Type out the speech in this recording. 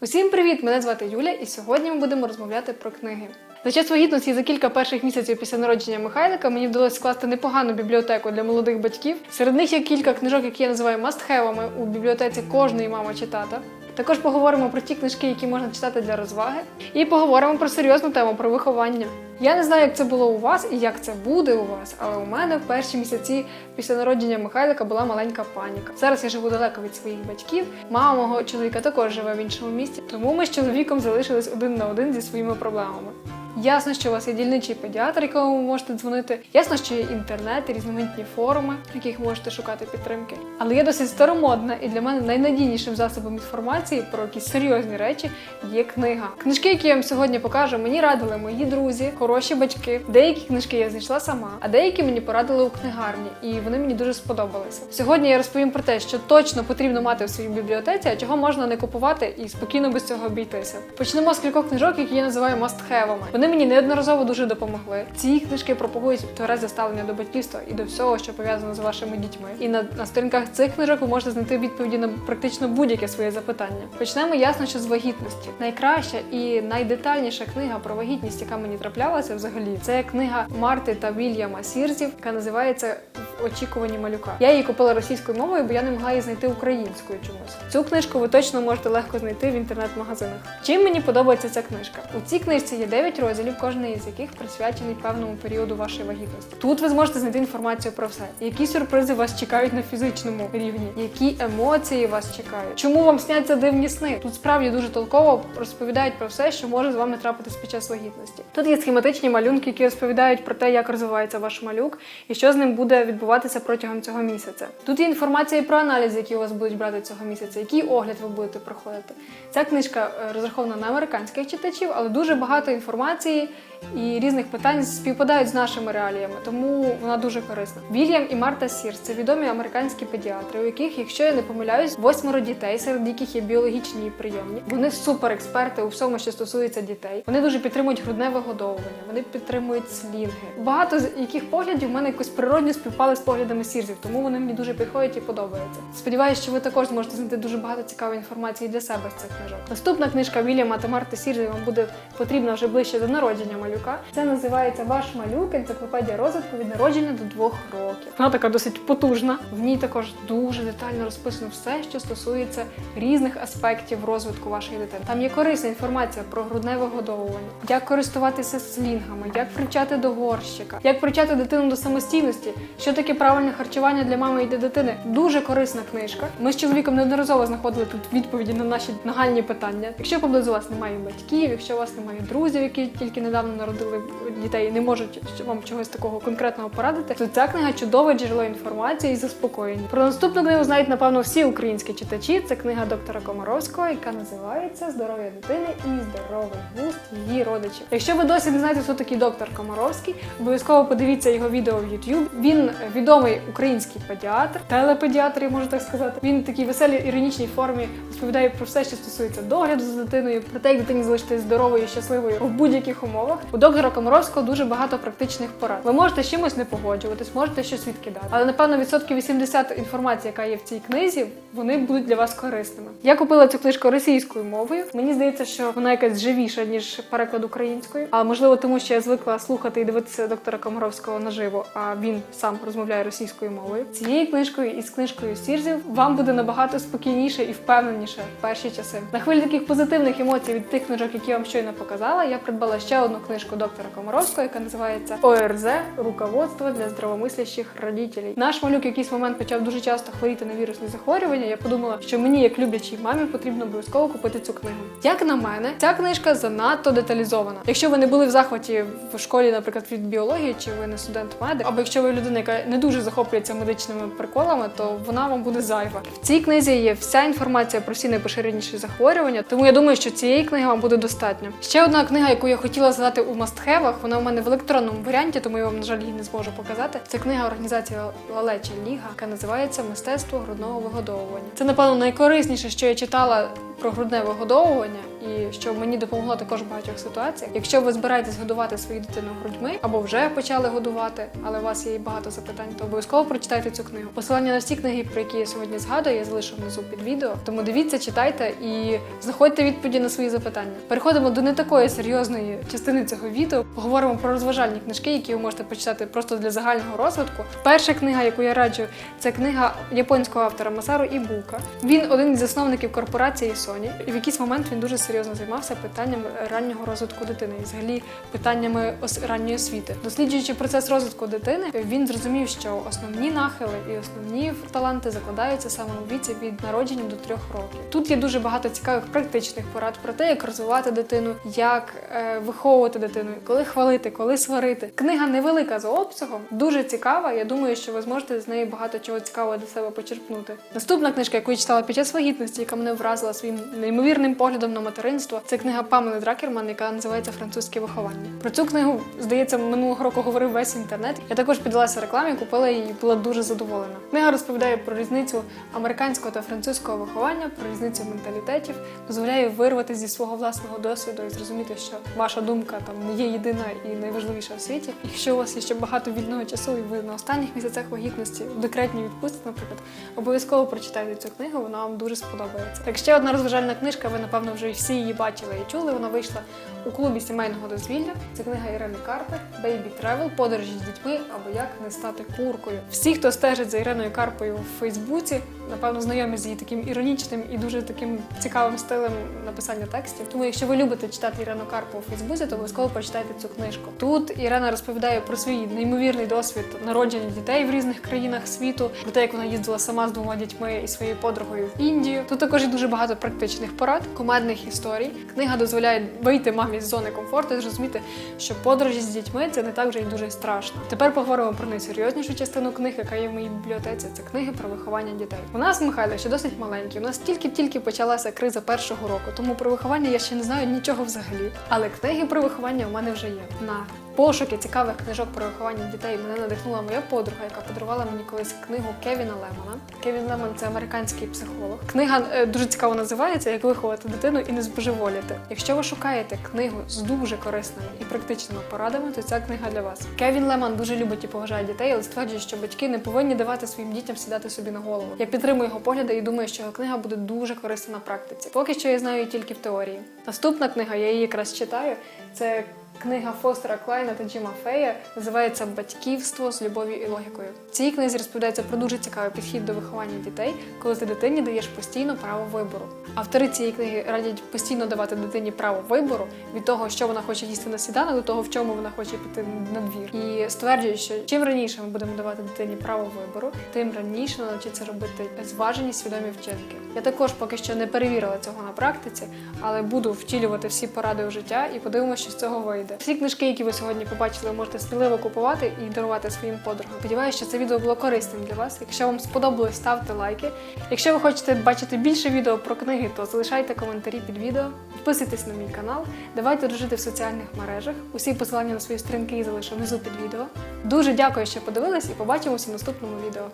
Усім привіт! Мене звати Юля, і сьогодні ми будемо розмовляти про книги. За час вагітності за кілька перших місяців після народження Михайлика мені вдалося скласти непогану бібліотеку для молодих батьків. Серед них є кілька книжок, які я називаю мастхевами у бібліотеці кожної мама чи тата. Також поговоримо про ті книжки, які можна читати для розваги, і поговоримо про серйозну тему про виховання. Я не знаю, як це було у вас і як це буде у вас, але у мене в перші місяці після народження Михайлика була маленька паніка. Зараз я живу далеко від своїх батьків. Мама мого чоловіка також живе в іншому місті, тому ми з чоловіком залишились один на один зі своїми проблемами. Ясно, що у вас є дільничий педіатр, якому ви можете дзвонити. Ясно, що є інтернет і різноманітні форуми, в яких можете шукати підтримки. Але я досить старомодна, і для мене найнадійнішим засобом інформації про якісь серйозні речі є книга. Книжки, які я вам сьогодні покажу, мені радили мої друзі, хороші батьки. Деякі книжки я знайшла сама, а деякі мені порадили у книгарні, і вони мені дуже сподобалися. Сьогодні я розповім про те, що точно потрібно мати в своїй бібліотеці, а чого можна не купувати і спокійно без цього обійтися. Почнемо з кількох книжок, які я називаю мастхевами. Вони мені неодноразово дуже допомогли. Ці книжки пропагують тверезе ставлення до батьківства і до всього, що пов'язано з вашими дітьми. І на, на сторінках цих книжок ви можете знайти відповіді на практично будь-яке своє запитання. Почнемо ясно, що з вагітності. Найкраща і найдетальніша книга про вагітність, яка мені траплялася взагалі, це книга Марти та Вільяма Сірзів, яка називається В очікуванні малюка. Я її купила російською мовою, бо я не могла її знайти українською чомусь. Цю книжку ви точно можете легко знайти в інтернет-магазинах. Чим мені подобається ця книжка? У цій книжці є 9 розділів, кожний із яких присвячений певному періоду вашої вагітності. Тут ви зможете знайти інформацію про все, які сюрпризи вас чекають на фізичному рівні, які емоції вас чекають, чому вам сняться дивні сни. Тут справді дуже толково розповідають про все, що може з вами трапитись під час вагітності. Тут є схематичні малюнки, які розповідають про те, як розвивається ваш малюк і що з ним буде відбуватися протягом цього місяця. Тут є інформація і про аналізи, які у вас будуть брати цього місяця, який огляд ви будете проходити. Ця книжка е, розрахована на американських читачів, але дуже багато інформації і різних питань співпадають з нашими реаліями, тому вона дуже корисна. Вільям і Марта Сірс це відомі американські педіатри, у яких, якщо я не помиляюсь, восьмеро дітей, серед яких є біологічні і прийомні. Вони суперексперти у всьому, що стосується дітей. Вони дуже підтримують грудне вигодовування, вони підтримують слінги. Багато з яких поглядів в мене якось природньо співпали з поглядами сірзів, тому вони мені дуже підходять і подобаються. Сподіваюся, що ви також зможете знайти дуже багато цікавої інформації для себе з цих книжок. Наступна книжка Вільяма та Марти Сірзів вам буде потрібна вже ближче до народження малюка. Це називається Ваш малюк, енциклопедія розвитку від народження до двох років. Вона така досить потужна. В ній також дуже детально розписано все, що стосується різних аспектів розвитку вашої дитини. Там є корисна інформація про грудне вигодовування, як користуватися слінгами, як привчати до горщика, як привчати дитину до самостійності, що таке правильне харчування для мами і для дитини. Дуже корисна книжка. Ми з чоловіком неодноразово знаходили тут відповіді на наші нагальні питання. Якщо поблизу вас немає батьків, якщо у вас немає друзів, які тільки недавно народили дітей і не можуть вам чогось такого конкретного порадити, то ця книга чудове джерело інформації і заспокоєння. Про наступну книгу знають напевно всі українські читачі. Це книга доктора Комаровського, яка називається Здоров'я дитини і здоровий глузд її родичів. Якщо ви досі не знаєте, хто такий доктор Комаровський, обов'язково подивіться його відео в YouTube. Він відомий український педіатр, телепедіатр, я можу так сказати. Він в такій веселій іронічній формі розповідає про все, що стосується догляду за дитиною, про те, як дитині залишитись здоровою і щасливою в будь-яких умовах. У доктора Комаровського дуже багато практичних порад. Ви можете з чимось не погоджуватись, можете щось відкидати. Але напевно відсотків 80 інформації, яка є в цій книзі, вони будуть для вас корисними. Я купила цю книжку російською мовою. Мені здається, що вона якась живіша ніж переклад українською. А можливо, тому що я звикла слухати і дивитися доктора Комаровського наживо, а він сам розмовляє російською мовою. Цією книжкою і з книжкою Сірзів вам буде набагато спокійніше і впевненіше в перші часи. На хвилі таких позитивних емоцій від тих книжок, які я вам щойно показала, я придбала ще одну книжку доктора Комаровського, яка називається ОРЗ руководство для здравомислящих родителей. Наш малюк якийсь момент почав дуже часто хворіти на вірусні захворювання. Я подумала, що мені, як люблячій мамі, потрібно обов'язково купити цю книгу. Як на мене, ця книжка занадто деталізована. Якщо ви не були в захваті в школі, наприклад, від біології, чи ви не студент медик, або якщо ви людина, яка не дуже захоплюється медичними приколами, то вона вам буде зайва. В цій книзі є вся інформація про всі найпоширеніші захворювання, тому я думаю, що цієї книги вам буде достатньо. Ще одна книга, яку я хотіла задати у мастхевах, вона у мене в електронному варіанті, тому я вам, на жаль, її не зможу показати. Це книга організації Лалеча Ліга, яка називається Мистецтво грудного вигодовування. Це, напевно, найкорисніше, що я читала про грудне вигодовування і що мені допомогло також в багатьох ситуаціях. Якщо ви збираєтесь годувати свою дитину грудьми або вже почали годувати, але у вас є багато запитань, то обов'язково прочитайте цю книгу. Посилання на всі книги, про які я сьогодні згадую, я залишу внизу під відео. Тому дивіться, читайте і знаходьте відповіді на свої запитання. Переходимо до не такої серйозної частини цього відео. Поговоримо про розважальні книжки, які ви можете почитати просто для загального розвитку. Перша книга, яку я раджу, це книга японського автора Масару Ібука. Він один із засновників корпорації Sony. І в якийсь момент він дуже серйозно займався питанням раннього розвитку дитини і взагалі питаннями ранньої освіти. Досліджуючи процес розвитку дитини, він зрозумів, що основні нахили і основні таланти закладаються саме у віці від народження до трьох років. Тут є дуже багато цікавих практичних порад про те, як розвивати дитину, як е, виховувати дитину, коли хвалити, коли сварити. Книга невелика за обсягом, дуже цікава. Я думаю, що ви зможете з неї багато чого цікавого для себе почерпнути. Наступна книжка, яку я читала під час вагітності, яка мене вразила своїм неймовірним поглядом на материнство, це книга Памели Дракерман, яка називається Французьке виховання. Про цю книгу, здається, минулого року говорив весь інтернет. Я також піддалася рекламі, купила її і була дуже задоволена. Книга розповідає про різницю американського та французького виховання, про різницю менталітетів, дозволяє вирвати зі свого власного досвіду і зрозуміти, що ваша думка там не є єдина і найважливіша в світі. Якщо у вас є ще багато вільного часу, і ви на останніх місяцях вагітності в декретній відпустці, наприклад, обов'язково прочитайте цю книгу, вона вам дуже сподобається. Так ще одна розважальна книжка, ви напевно вже всі її бачили і чули. Вона вийшла у клубі сімейного дозвілля. Це книга Ірини Карпи Baby Travel, подорожі з дітьми або як не стати куркою. Всі, хто стежить за Іриною Карпою в Фейсбуці, напевно, знайомі з її таким іронічним і дуже таким цікавим стилем написання текстів. Тому, якщо ви любите читати Ірину Карпу у Фейсбуці, то обов'язково почитайте цю книжку. Тут Ірина розповідає про свій неймовірний досвід народження дітей в різних країнах світу, про те, як вона їздила сама з двома дітьми і своєю подругою в Індію. Тут також є дуже багато практичних порад, командних історій. Книга дозволяє вийти мамі з зони комфорту і зрозуміти, що подорожі з дітьми це не так вже й дуже страшно. Тепер поговоримо про найсерйознішу частину книг, яка є в моїй бібліотеці. Це книги про виховання дітей. У нас Михайло ще досить маленький. У нас тільки-тільки почалася криза першого року, тому про виховання я ще не знаю нічого взагалі. Але книги про виховання у мене вже є. На пошуки цікавих книжок про виховання дітей мене надихнула моя подруга, яка подарувала мені колись книгу Кевіна Лемона. Кевін Лемон це американський психолог. Книга е, дуже цікаво називається Як виховати дитину і не збожеволіти. Якщо ви шукаєте книгу з дуже корисними і практичними порадами, то ця книга для вас. Кевін Лемон дуже любить і поважає дітей, але стверджує, що батьки не повинні давати своїм дітям сідати собі на голову. Я підтримую його погляди і думаю, що його книга буде дуже корисна на практиці. Поки що я знаю її тільки в теорії. Наступна книга, я її якраз читаю. Це Книга Фостера Клайна та Джима Фея називається Батьківство з любов'ю і логікою. В цій книзі розповідається про дуже цікавий підхід до виховання дітей, коли ти дитині даєш постійно право вибору. Автори цієї книги радять постійно давати дитині право вибору від того, що вона хоче їсти на сніданок, до того, в чому вона хоче піти на двір. І стверджують, що чим раніше ми будемо давати дитині право вибору, тим раніше навчиться робити зважені свідомі вчинки. Я також поки що не перевірила цього на практиці, але буду втілювати всі поради у життя і подивимося, що з цього вийде. Всі книжки, які ви сьогодні побачили, можете сміливо купувати і дарувати своїм подругам. Сподіваюся, що це відео було корисним для вас. Якщо вам сподобалось, ставте лайки. Якщо ви хочете бачити більше відео про книги, то залишайте коментарі під відео. Підписуйтесь на мій канал, давайте дружити в соціальних мережах. Усі посилання на свої сторінки я залишу внизу під відео. Дуже дякую, що подивились, і побачимося в наступному відео.